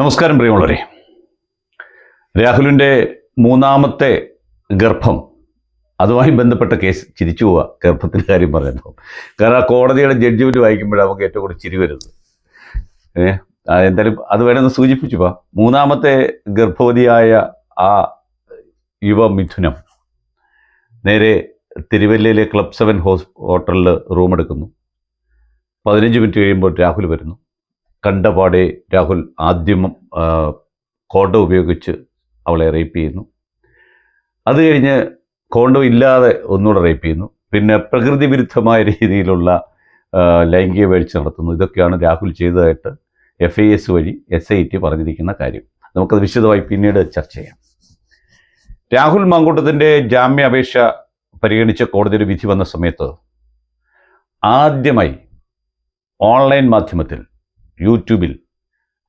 നമസ്കാരം പ്രിയമുള്ളവരെ. രാഹുലിന്റെ മൂന്നാമത്തെ ഗർഭം അതുമായി ബന്ധപ്പെട്ട കേസ് ചിരിച്ചു പോവുക ഗർഭത്തിന്റെ കാര്യം പറയുമ്പോൾ കാരണം ആ കോടതിയുടെ ജഡ്ജ്മെന്റ് വായിക്കുമ്പോഴാണ് നമുക്ക് ഏറ്റവും കൂടുതൽ ചിരി വരുന്നത്. എന്തായാലും അത് വേണമെന്ന് സൂചിപ്പിച്ചു പോ മൂന്നാമത്തെ ഗർഭവതിയായ ആ യുവ മിഥുനം നേരെ തിരുവല്ലയിലെ ക്ലബ് സെവൻ ഹോസ് ഹോട്ടലിൽ റൂം എടുക്കുന്നു പതിനഞ്ച് മിനിറ്റ് കഴിയുമ്പോൾ രാഹുൽ വരുന്നു. കണ്ടപാടെ രാഹുൽ ആദ്യം കോണ്ടോ ഉപയോഗിച്ച് അവളെ റേപ്പ് ചെയ്യുന്നു. അത് കഴിഞ്ഞ് കോണ്ടം ഇല്ലാതെ ഒന്നുകൂടെ റേപ്പ് ചെയ്യുന്നു. പിന്നെ പ്രകൃതി വിരുദ്ധമായ രീതിയിലുള്ള ലൈംഗിക വീഴ്ച നടത്തുന്നു. ഇതൊക്കെയാണ് രാഹുൽ ചെയ്തതായിട്ട് എഫ് ഐ എസ് വഴി എസ് ഐ ടി പറഞ്ഞിരിക്കുന്ന കാര്യം. നമുക്കത് വിശദമായി പിന്നീട് ചർച്ച ചെയ്യാം. രാഹുൽ മാങ്കൂട്ടത്തിന്റെ ജാമ്യാപേക്ഷ പരിഗണിച്ച കോടതിയുടെ വിധി വന്ന സമയത്ത് ആദ്യമായി ഓൺലൈൻ മാധ്യമത്തിൽ യൂട്യൂബിൽ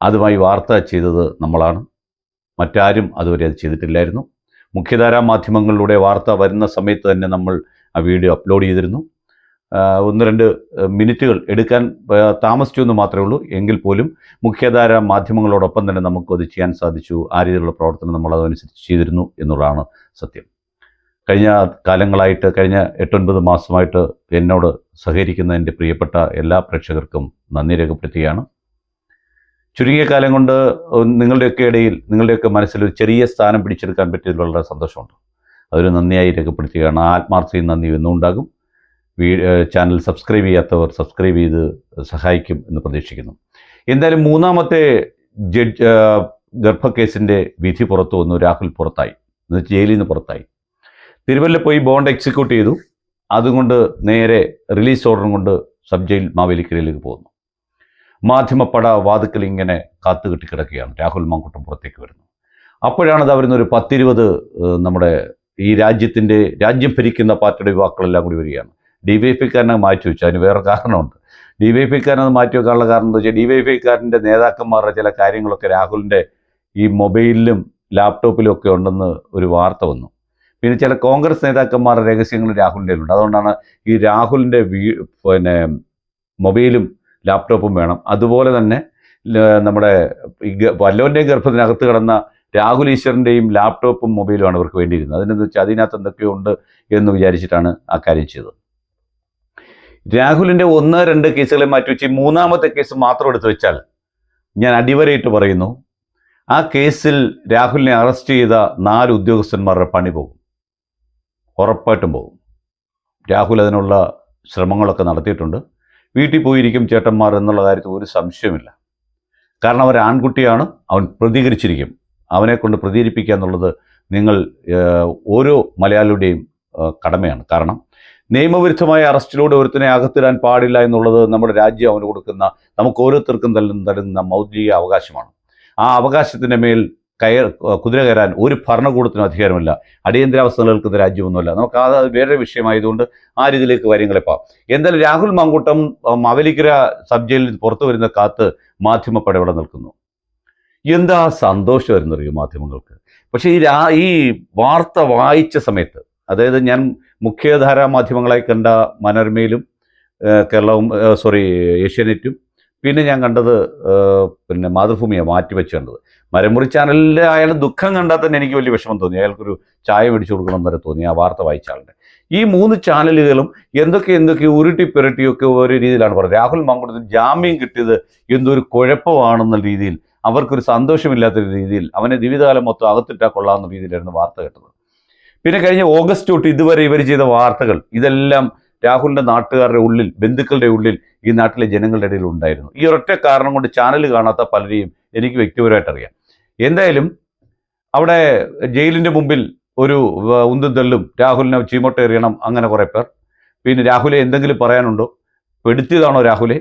അതുമായി വാർത്ത ചെയ്തത് നമ്മളാണ്. മറ്റാരും അതുവരെ അത് ചെയ്തിട്ടില്ലായിരുന്നു. മുഖ്യധാരാ മാധ്യമങ്ങളിലൂടെ വാർത്ത വരുന്ന സമയത്ത് തന്നെ നമ്മൾ ആ വീഡിയോ അപ്ലോഡ് ചെയ്തിരുന്നു. ഒന്ന് രണ്ട് മിനിറ്റുകൾ എടുക്കാൻ താമസിച്ചു എന്ന് മാത്രമേ ഉള്ളൂ. എങ്കിൽ പോലും മുഖ്യധാര മാധ്യമങ്ങളോടൊപ്പം തന്നെ നമുക്കത് ചെയ്യാൻ സാധിച്ചു. ആ രീതിയിലുള്ള പ്രവർത്തനം നമ്മൾ അതനുസരിച്ച് ചെയ്തിരുന്നു എന്നുള്ളതാണ് സത്യം. കഴിഞ്ഞ കാലങ്ങളായിട്ട് കഴിഞ്ഞ എട്ടൊൻപത് മാസമായിട്ട് എന്നോട് സഹകരിക്കുന്ന എന്റെ പ്രിയപ്പെട്ട എല്ലാ പ്രേക്ഷകർക്കും നന്ദി രേഖപ്പെടുത്തുകയാണ്. ചുരുങ്ങിയ കാലം കൊണ്ട് നിങ്ങളുടെയൊക്കെ ഇടയിൽ നിങ്ങളുടെയൊക്കെ മനസ്സിൽ ഒരു ചെറിയ സ്ഥാനം പിടിച്ചെടുക്കാൻ പറ്റിയതിൽ വളരെ സന്തോഷമുണ്ട്. അതൊരു നന്ദിയായി രേഖപ്പെടുത്തുകയാണ്. ആത്മാർത്ഥയും നന്ദി എന്നും ഉണ്ടാകും. വീ ചാനൽ സബ്സ്ക്രൈബ് ചെയ്യാത്തവർ സബ്സ്ക്രൈബ് ചെയ്ത് സഹായിക്കും എന്ന് പ്രതീക്ഷിക്കുന്നു. എന്തായാലും മൂന്നാമത്തെ ജഡ്ജ് ഗർഭക്കേസിന്റെ വിധി പുറത്തു വന്നു. രാഹുൽ പുറത്തായി. എന്നുവെച്ചാൽ ജയിലിൽ നിന്ന് പുറത്തായി. തിരുവല്ല പോയി ബോണ്ട് എക്സിക്യൂട്ട് ചെയ്തു. അതുകൊണ്ട് നേരെ റിലീസ് ഓർഡർ കൊണ്ട് സബ് ജയിൽ മാവേലിക്കരയിലേക്ക് പോകുന്നു. മാധ്യമപ്പട വാതുക്കൽ ഇങ്ങനെ കാത്തുകെട്ടി കിടക്കുകയാണ് രാഹുൽ മാങ്കുട്ടം പുറത്തേക്ക് വരുന്നു. അപ്പോഴാണ് അത് അവരുന്നൊരു പത്തിരുപത് നമ്മുടെ ഈ രാജ്യത്തിന്റെ രാജ്യം ഭരിക്കുന്ന പാർട്ടിയുടെ യുവാക്കളെല്ലാം കൂടി വരികയാണ്. ഡി വൈ എഫ് ഐക്കാരനെ മാറ്റി വെച്ചു. അതിന് വേറെ കാരണമുണ്ട്. ഡി വൈ എഫ് ഐക്കാരനത് മാറ്റി വെക്കാനുള്ള കാരണം എന്താ വെച്ചാൽ ഡി വൈ എഫ് ഐക്കാരന്റെ നേതാക്കന്മാരുടെ ചില കാര്യങ്ങളൊക്കെ രാഹുലിന്റെ ഈ മൊബൈലിലും ലാപ്ടോപ്പിലും ഒക്കെ ഉണ്ടെന്ന് ഒരു വാർത്ത വന്നു. പിന്നെ ചില കോൺഗ്രസ് നേതാക്കന്മാരുടെ രഹസ്യങ്ങൾ രാഹുലിന്റെ ഉണ്ട് അതുകൊണ്ടാണ് ഈ രാഹുലിന്റെ വീ പിന്നെ മൊബൈലും ലാപ്ടോപ്പും വേണം. അതുപോലെ തന്നെ നമ്മുടെ വല്ലവന്റെയും ഗർഭത്തിനകത്ത് കിടന്ന രാഹുൽ ഈശ്വറിന്റെയും ലാപ്ടോപ്പും മൊബൈലുമാണ് അവർക്ക് വേണ്ടിയിരുന്നത്. അതിനെന്ന് വെച്ചാൽ അതിനകത്ത് എന്തൊക്കെയോ ഉണ്ട് എന്ന് വിചാരിച്ചിട്ടാണ് ആ കാര്യം ചെയ്തത്. രാഹുലിന്റെ ഒന്ന് രണ്ട് കേസുകളെ മാറ്റി വെച്ച് മൂന്നാമത്തെ കേസ് മാത്രം എടുത്തു വെച്ചാൽ ഞാൻ അടിവരയിട്ട് പറയുന്നു ആ കേസിൽ രാഹുലിനെ അറസ്റ്റ് ചെയ്ത നാല് ഉദ്യോഗസ്ഥന്മാരുടെ പണി പോകും. ഉറപ്പായിട്ടും പോകും. രാഹുൽ അതിനുള്ള ശ്രമങ്ങളൊക്കെ നടത്തിയിട്ടുണ്ട്. വീട്ടിൽ പോയിരിക്കും ചേട്ടന്മാർ എന്നുള്ള കാര്യത്തിൽ ഒരു സംശയമില്ല കാരണം അവർ ആൺകുട്ടിയാണ് അവൻ പ്രതികരിച്ചിരിക്കും. അവനെ കൊണ്ട് പ്രതികരിപ്പിക്കുക എന്നുള്ളത് നിങ്ങൾ ഓരോ മലയാളിയുടെയും കടമയാണ്. കാരണം നിയമവിരുദ്ധമായ അറസ്റ്റിലൂടെ ഒരുത്തിനെ അകത്തിടാൻ പാടില്ല എന്നുള്ളത് നമ്മുടെ രാജ്യം അവന് കൊടുക്കുന്ന നമുക്ക് ഓരോരുത്തർക്കും തരുന്ന തരുന്ന മൗലിക അവകാശമാണ്. ആ അവകാശത്തിന്റെ മേൽ കയർ കുതിര കയറാൻ ഒരു ഭരണകൂടത്തിനും അധികാരമില്ല. അടിയന്തരാവസ്ഥ നിലനിൽക്കുന്ന രാജ്യമൊന്നുമല്ല. നമുക്ക് അത് വേറെ വിഷയമായതുകൊണ്ട് ആ രീതിയിലേക്ക് കാര്യങ്ങളെ പാ എന്തായാലും രാഹുൽ മാങ്കൂട്ടം മവലിക്കര സബ് ജയിലിൽ പുറത്തു വരുന്ന കാത്ത് മാധ്യമ പടവിടെ നിൽക്കുന്നു. എന്താ സന്തോഷം അറിയോ മാധ്യമങ്ങൾക്ക്? പക്ഷേ ഈ രാ ഈ വാർത്ത വായിച്ച സമയത്ത് അതായത് ഞാൻ മുഖ്യധാരാ മാധ്യമങ്ങളായി കണ്ട മനോരമയിലും കേരളവും സോറി ഏഷ്യാനെറ്റും പിന്നെ ഞാൻ കണ്ടത് പിന്നെ മാതൃഭൂമിയെ മാറ്റിവെച്ച് കണ്ടത് മരമുറി ചാനലിൽ അയാൾ ദുഃഖം കണ്ടാൽ തന്നെ എനിക്ക് വലിയ വിഷമം തോന്നി. അയാൾക്കൊരു ചായ മേടിച്ചു കൊടുക്കണം വരെ തോന്നി ആ വാർത്ത വായിച്ച ഈ മൂന്ന് ചാനലുകളും എന്തൊക്കെ എന്തൊക്കെ ഉരുട്ടി പുരട്ടിയൊക്കെ ഒരു രീതിയിലാണ് പറയുന്നത് രാഹുൽ മാങ്കുടത്തിന് ജാമ്യം കിട്ടിയത് എന്തൊരു കുഴപ്പമാണെന്ന രീതിയിൽ അവർക്കൊരു സന്തോഷമില്ലാത്ത രീതിയിൽ അവനെ ജീവിതകാലം മൊത്തം അകത്തിട്ടാൽ കൊള്ളാവുന്ന രീതിയിലായിരുന്നു വാർത്ത കേട്ടത്. പിന്നെ കഴിഞ്ഞ ഓഗസ്റ്റ് തൊട്ട് ഇതുവരെ ഇവർ ചെയ്ത വാർത്തകൾ ഇതെല്ലാം രാഹുലിന്റെ നാട്ടുകാരുടെ ഉള്ളിൽ ബന്ധുക്കളുടെ ഉള്ളിൽ ഈ നാട്ടിലെ ജനങ്ങളുടെ ഇടയിൽ ഉണ്ടായിരുന്നു. ഈ ഒരൊറ്റ കാരണം കൊണ്ട് ചാനൽ കാണാത്ത പലരെയും എനിക്ക് വ്യക്തിപരമായിട്ട് അറിയാം. എന്തായാലും അവിടെ ജയിലിന്റെ മുമ്പിൽ ഒരു ഉന്തും തെള്ളും രാഹുലിനെ ചീമോട്ട് എറിയണം അങ്ങനെ കുറേ പേർ. പിന്നെ രാഹുലെ എന്തെങ്കിലും പറയാനുണ്ടോ? പെടുത്തിയതാണോ രാഹുലെ?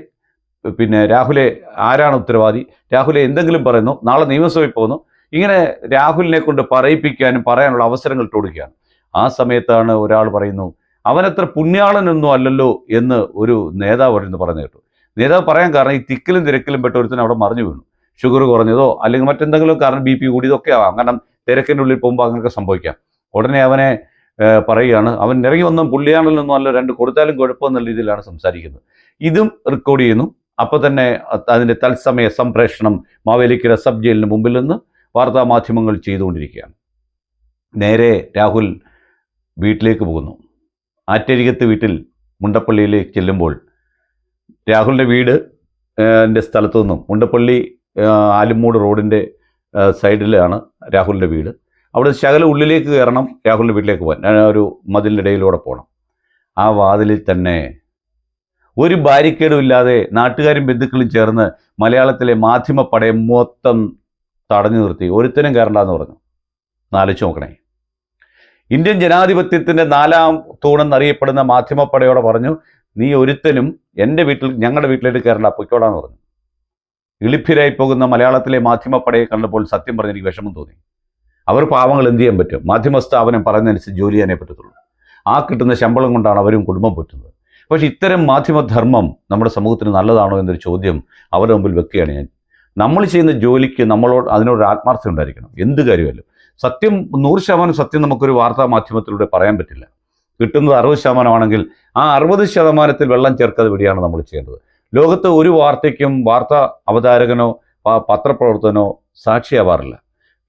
പിന്നെ രാഹുലെ ആരാണ് ഉത്തരവാദി? രാഹുലെ എന്തെങ്കിലും പറയുന്നു? നാളെ നിയമസഭയിൽ പോകുന്നു. ഇങ്ങനെ രാഹുലിനെ കൊണ്ട് പറയിപ്പിക്കാനും പറയാനുള്ള അവസരങ്ങൾ കൊടുക്കുകയാണ് ആ സമയത്താണ് ഒരാൾ പറയുന്നു അവനത്ര പുണ്യാളനൊന്നും അല്ലല്ലോ എന്ന് ഒരു നേതാവ് അവിടെ പറഞ്ഞു കേട്ടു. നേതാവ് പറയാൻ കാരണം ഈ തിക്കിലും തിരക്കിലും പെട്ട ഒരുത്തിന് അവിടെ മറിഞ്ഞു വീണു. ഷുഗർ കുറഞ്ഞതോ അല്ലെങ്കിൽ മറ്റെന്തെങ്കിലും കാരണം ബി പി കൂടിയതൊക്കെ ആവാം. കാരണം തിരക്കിന്റെ ഉള്ളിൽ പോകുമ്പോൾ അങ്ങനെയൊക്കെ സംഭവിക്കാം. ഉടനെ അവനെ പറയുകയാണ്. അവൻ ഇറങ്ങി വന്നും പുള്ളിയാണല്ലോ അല്ല. രണ്ട് കൊടുത്താലും കുഴപ്പമെന്നുള്ള രീതിയിലാണ് സംസാരിക്കുന്നത്. ഇതും റെക്കോർഡ് ചെയ്യുന്നു. അപ്പോൾ തന്നെ അത് അതിന്റെ തത്സമയ സംപ്രേഷണം മാവേലിക്കര സബ് ജയിലിന് മുമ്പിൽ നിന്ന് വാർത്താമാധ്യമങ്ങൾ ചെയ്തുകൊണ്ടിരിക്കുകയാണ്. നേരെ രാഹുൽ വീട്ടിലേക്ക് പോകുന്നു. ആറ്റരികത്ത് വീട്ടിൽ മുണ്ടപ്പള്ളിയിലേക്ക് ചെല്ലുമ്പോൾ രാഹുലിന്റെ വീട് എന്റെ സ്ഥലത്തു നിന്നും മുണ്ടപ്പള്ളി ആലുമൂട് റോഡിന്റെ സൈഡിലാണ് രാഹുലിന്റെ വീട്. അവിടെ ശകല ഉള്ളിലേക്ക് കയറണം രാഹുലിന്റെ വീട്ടിലേക്ക് പോകാൻ. ഒരു മതിലിന്റെ ഇടയിലൂടെ പോകണം. ആ വാതിലിൽ തന്നെ ഒരു ബാരിക്കേഡും ഇല്ലാതെ നാട്ടുകാരും ബന്ധുക്കളും ചേർന്ന് മലയാളത്തിലെ മാധ്യമ പടയം മൊത്തം തടഞ്ഞു നിർത്തി. ഒരുത്തനും കയറണ്ടെന്ന് പറഞ്ഞു. നാലിച്ച് നോക്കണേ. ഇന്ത്യൻ ജനാധിപത്യത്തിന്റെ നാലാം തൂണെന്നറിയപ്പെടുന്ന മാധ്യമപ്പടയോടെ പറഞ്ഞു നീ ഒരുത്തനും എന്റെ വീട്ടിൽ ഞങ്ങളുടെ വീട്ടിലേക്ക് കയറണ്ട പൊയ്ക്കോടാന്ന് പറഞ്ഞു. ഇളിഭ്യരായി പോകുന്ന മലയാളത്തിലെ മാധ്യമപ്പടയെ കണ്ടപ്പോൾ സത്യം പറഞ്ഞ് എനിക്ക് വിഷമം തോന്നി. അവർ പാവങ്ങൾ എന്ത് ചെയ്യാൻ പറ്റും? മാധ്യമ സ്ഥാപനം പറയുന്നതനുസരിച്ച് ജോലി ചെയ്യാനേ പറ്റത്തുള്ളൂ. ആ കിട്ടുന്ന ശമ്പളം കൊണ്ടാണ് അവരും കുടുംബം പറ്റുന്നത് പക്ഷേ ഇത്തരം മാധ്യമധർമ്മം നമ്മുടെ സമൂഹത്തിന് നല്ലതാണോ എന്നൊരു ചോദ്യം അവരുടെ മുമ്പിൽ വെക്കുകയാണ് ഞാൻ. നമ്മൾ ചെയ്യുന്ന ജോലിക്ക് നമ്മളോട് അതിനോട് ആത്മാർത്ഥത ഉണ്ടായിരിക്കണം. എന്ത് കാര്യമല്ലോ സത്യം നൂറ് ശതമാനം സത്യം നമുക്കൊരു വാർത്താ മാധ്യമത്തിലൂടെ പറയാൻ പറ്റില്ല. കിട്ടുന്നത് അറുപത് ശതമാനമാണെങ്കിൽ ആ അറുപത് ശതമാനത്തിൽ വെള്ളം ചേർക്കാതെ വിടിയാണ് നമ്മൾ ചെയ്യേണ്ടത്. ലോകത്ത് ഒരു വാർത്തയ്ക്കും വാർത്ത അവതാരകനോ പത്രപ്രവർത്തനോ സാക്ഷിയാവാറില്ല.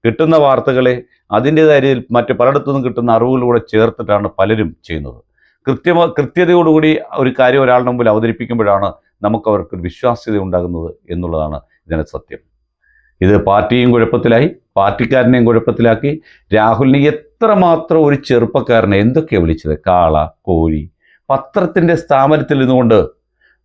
കിട്ടുന്ന വാർത്തകളെ അതിന്റെതായ രീതിയിൽ മറ്റ് പലയിടത്തുനിന്നും കിട്ടുന്ന അറിവുകളിലൂടെ ചേർത്തിട്ടാണ് പലരും ചെയ്യുന്നത്. കൃത്യമ കൃത്യതയോടുകൂടി ഒരു കാര്യം ഒരാളുടെ മുമ്പിൽ അവതരിപ്പിക്കുമ്പോഴാണ് നമുക്ക് അവർക്ക് വിശ്വാസ്യത ഉണ്ടാകുന്നത് എന്നുള്ളതാണ് ഇതിനെ സത്യം. ഇത് പാർട്ടിയും കുഴപ്പത്തിലായി. പാർട്ടിക്കാരനെയും കുഴപ്പത്തിലാക്കി. രാഹുലിനെ എത്രമാത്രം ഒരു ചെറുപ്പക്കാരനെ എന്തൊക്കെയാണ് വിളിച്ചത്? കാള കോഴി പത്രത്തിന്റെ സ്ഥാപനത്തിൽ നിന്നുകൊണ്ട്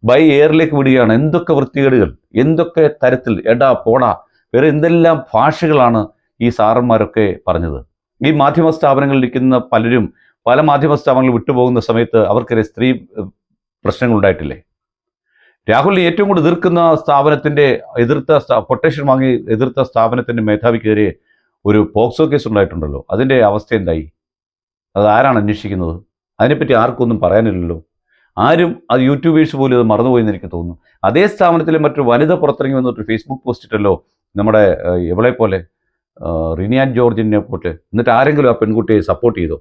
ബൈ എയറിലേക്ക് വിടുകയാണ്. എന്തൊക്കെ വൃത്തികേടുകൾ എന്തൊക്കെ തരത്തിൽ എടാ പോടാ വേറെ എന്തെല്ലാം ഭാഷകളാണ് ഈ സാറന്മാരൊക്കെ പറഞ്ഞത്? ഈ മാധ്യമ സ്ഥാപനങ്ങളിൽ ഇരിക്കുന്ന പലരും പല മാധ്യമ സ്ഥാപനങ്ങളിൽ വിട്ടുപോകുന്ന സമയത്ത് അവർക്കെതിരെ സ്ത്രീ ഏഹ്, രാഹുൽ ഏറ്റവും കൂടുതൽ എതിർക്കുന്ന സ്ഥാപനത്തിന്റെ എതിർത്ത കൊട്ടേഷൻ വാങ്ങി എതിർത്ത സ്ഥാപനത്തിന്റെ മേധാവിക്കെതിരെ ഒരു പോക്സോ കേസ് ഉണ്ടായിട്ടുണ്ടല്ലോ. അതിന്റെ അവസ്ഥ എന്തായി? അത് ആരാണ് അന്വേഷിക്കുന്നത്? അതിനെപ്പറ്റി ആർക്കൊന്നും പറയാനില്ലല്ലോ. ആരും അത് യൂട്യൂബേഴ്സ് പോലും അത് മറന്നുപോയെന്ന് എനിക്ക് തോന്നുന്നു. അതേ സ്ഥാപനത്തിലെ മറ്റൊരു വനിത പുറത്തിറങ്ങി വന്നിട്ട് ഫേസ്ബുക്ക് പോസ്റ്റ് ഇട്ടല്ലോ. നമ്മുടെ ഇവളെ പോലെ റിനിയാൻ ജോർജിനെ പോട്ട് എന്നിട്ട് ആരെങ്കിലും ആ പെൺകുട്ടിയെ സപ്പോർട്ട് ചെയ്തോ?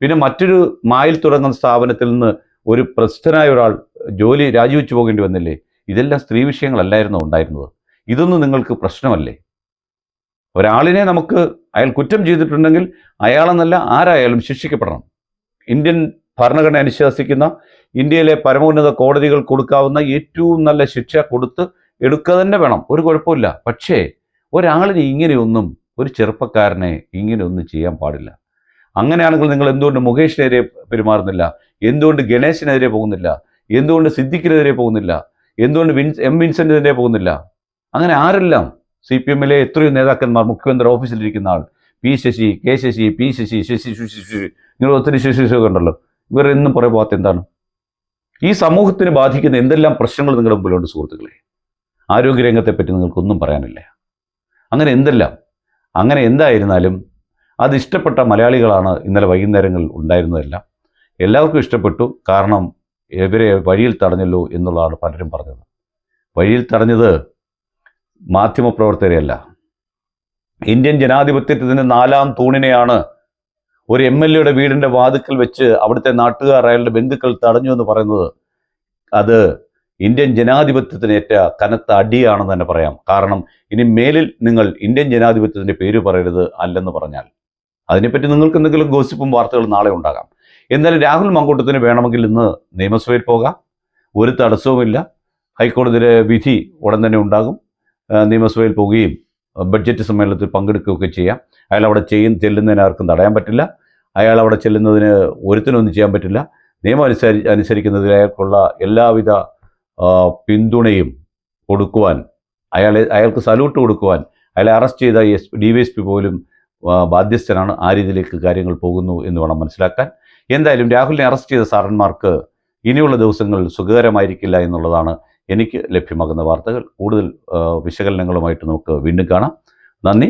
പിന്നെ മറ്റൊരു മായിൽ തുടങ്ങുന്ന സ്ഥാപനത്തിൽ നിന്ന് ഒരു പ്രസിദ്ധനായ ഒരാൾ ജോലി രാജിവെച്ചു പോകേണ്ടി വന്നില്ലേ? ഇതെല്ലാം സ്ത്രീ വിഷയങ്ങളല്ലായിരുന്നോ ഉണ്ടായിരുന്നത്? ഇതൊന്നും നിങ്ങൾക്ക് പ്രശ്നമല്ലേ? ഒരാളിനെ നമുക്ക് അയാൾ കുറ്റം ചെയ്തിട്ടുണ്ടെങ്കിൽ അയാളെന്നല്ല ആരായാലും ശിക്ഷിക്കപ്പെടണം. ഇന്ത്യൻ ഭരണഘടന അനുശാസിക്കുന്ന ഇന്ത്യയിലെ പരമോന്നത കോടതികൾ കൊടുക്കാവുന്ന ഏറ്റവും നല്ല ശിക്ഷ കൊടുത്ത് എടുക്കുക തന്നെ വേണം. ഒരു കുഴപ്പമില്ല. പക്ഷേ ഒരാളിനെ ഇങ്ങനെയൊന്നും ഒരു ചെറുപ്പക്കാരനെ ഇങ്ങനെയൊന്നും ചെയ്യാൻ പാടില്ല. അങ്ങനെയാണെങ്കിൽ നിങ്ങൾ എന്തുകൊണ്ട് മുകേഷിനെതിരെ പെരുമാറുന്നില്ല? എന്തുകൊണ്ട് ഗണേശിനെതിരെ പോകുന്നില്ല? എന്തുകൊണ്ട് സിദ്ദിഖിനെതിരെ പോകുന്നില്ല? എന്തുകൊണ്ട് വിൻസ് എം വിൻസെന്റിനെതിരെ പോകുന്നില്ല? അങ്ങനെ ആരെല്ലാം സി പി എമ്മിലെ എത്രയോ നേതാക്കന്മാർ മുഖ്യമന്ത്രി ഓഫീസിലിരിക്കുന്ന ആൾ P Sasi K Sasi P Sasi Sasi Sasi ശുശി ഇങ്ങനെ ഒത്തിരി ശശിശൊക്കെ ഉണ്ടല്ലോ. ഇവർ എന്നും പുറകെ പോകാത്ത എന്താണ്? ഈ സമൂഹത്തിന് ബാധിക്കുന്ന എന്തെല്ലാം പ്രശ്നങ്ങൾ നിങ്ങളുടെ മുമ്പിലുണ്ട് സുഹൃത്തുക്കളെ? ആരോഗ്യരംഗത്തെ പറ്റി നിങ്ങൾക്കൊന്നും പറയാനില്ല. അങ്ങനെ എന്തെല്ലാം? അങ്ങനെ എന്തായിരുന്നാലും അത് ഇഷ്ടപ്പെട്ട മലയാളികളാണ് ഇന്നലെ വൈകുന്നേരങ്ങളിൽ ഉണ്ടായിരുന്നതെല്ലാം. എല്ലാവർക്കും ഇഷ്ടപ്പെട്ടു. കാരണം ഇവരെ വഴിയിൽ തടഞ്ഞല്ലോ എന്നുള്ളതാണ് പലരും പറഞ്ഞത്. വഴിയിൽ തടഞ്ഞത് മാധ്യമപ്രവർത്തകരെയല്ല. ഇന്ത്യൻ ജനാധിപത്യത്തിന്റെ നാലാം തൂണിനെയാണ് ഒരു എം എൽ എയുടെ വീടിന്റെ വാതുക്കൽ വെച്ച് അവിടുത്തെ നാട്ടുകാർ അയാളുടെ ബന്ധുക്കൾ തടഞ്ഞു എന്ന് പറയുന്നത് അത് ഇന്ത്യൻ ജനാധിപത്യത്തിനേറ്റ കനത്ത അടിയാണെന്ന് തന്നെ പറയാം. കാരണം ഇനി മേലിൽ നിങ്ങൾ ഇന്ത്യൻ ജനാധിപത്യത്തിന്റെ പേര് പറയരുത് അല്ലെന്ന് പറഞ്ഞാൽ. അതിനെപ്പറ്റി നിങ്ങൾക്ക് എന്തെങ്കിലും ഗോസിപ്പും വാർത്തകളും നാളെ ഉണ്ടാകാം. എന്നാലും രാഹുൽ മങ്കൂട്ടത്തിന് വേണമെങ്കിൽ ഇന്ന് നിയമസഭയിൽ പോകാം. ഒരു തടസ്സവുമില്ല. ഹൈക്കോടതിയിലെ വിധി ഉടൻ തന്നെ ഉണ്ടാകും. നിയമസഭയിൽ പോവുകയും ബഡ്ജറ്റ് സമ്മേളനത്തിൽ പങ്കെടുക്കുകയൊക്കെ ചെയ്യാം. അയാൾ അവിടെ ചെയ്യും ചെല്ലുന്നതിന് ആർക്കും തടയാൻ പറ്റില്ല. അയാൾ അവിടെ ചെല്ലുന്നതിന് ഒരുത്തിനൊന്നും ചെയ്യാൻ പറ്റില്ല. നിയമം അനുസരി അനുസരിക്കുന്നതിൽ അയാൾക്കുള്ള എല്ലാവിധ പിന്തുണയും കൊടുക്കുവാൻ അയാളെ അയാൾക്ക് സല്യൂട്ട് കൊടുക്കുവാൻ അയാളെ അറസ്റ്റ് ചെയ്ത S D Y S P പോലും ബാധ്യസ്ഥനാണ്. ആ രീതിയിലേക്ക് കാര്യങ്ങൾ പോകുന്നു എന്ന് വേണം മനസ്സിലാക്കാൻ. എന്തായാലും രാഹുലിനെ അറസ്റ്റ് ചെയ്ത സാറന്മാർക്ക് ഇനിയുള്ള ദിവസങ്ങൾ സുഖകരമായിരിക്കില്ല എന്നുള്ളതാണ് എനിക്ക് ലഭ്യമാകുന്ന വാർത്തകൾ. കൂടുതൽ വിശകലനങ്ങളുമായിട്ട് നമുക്ക് വീണ്ടും കാണാം. നന്ദി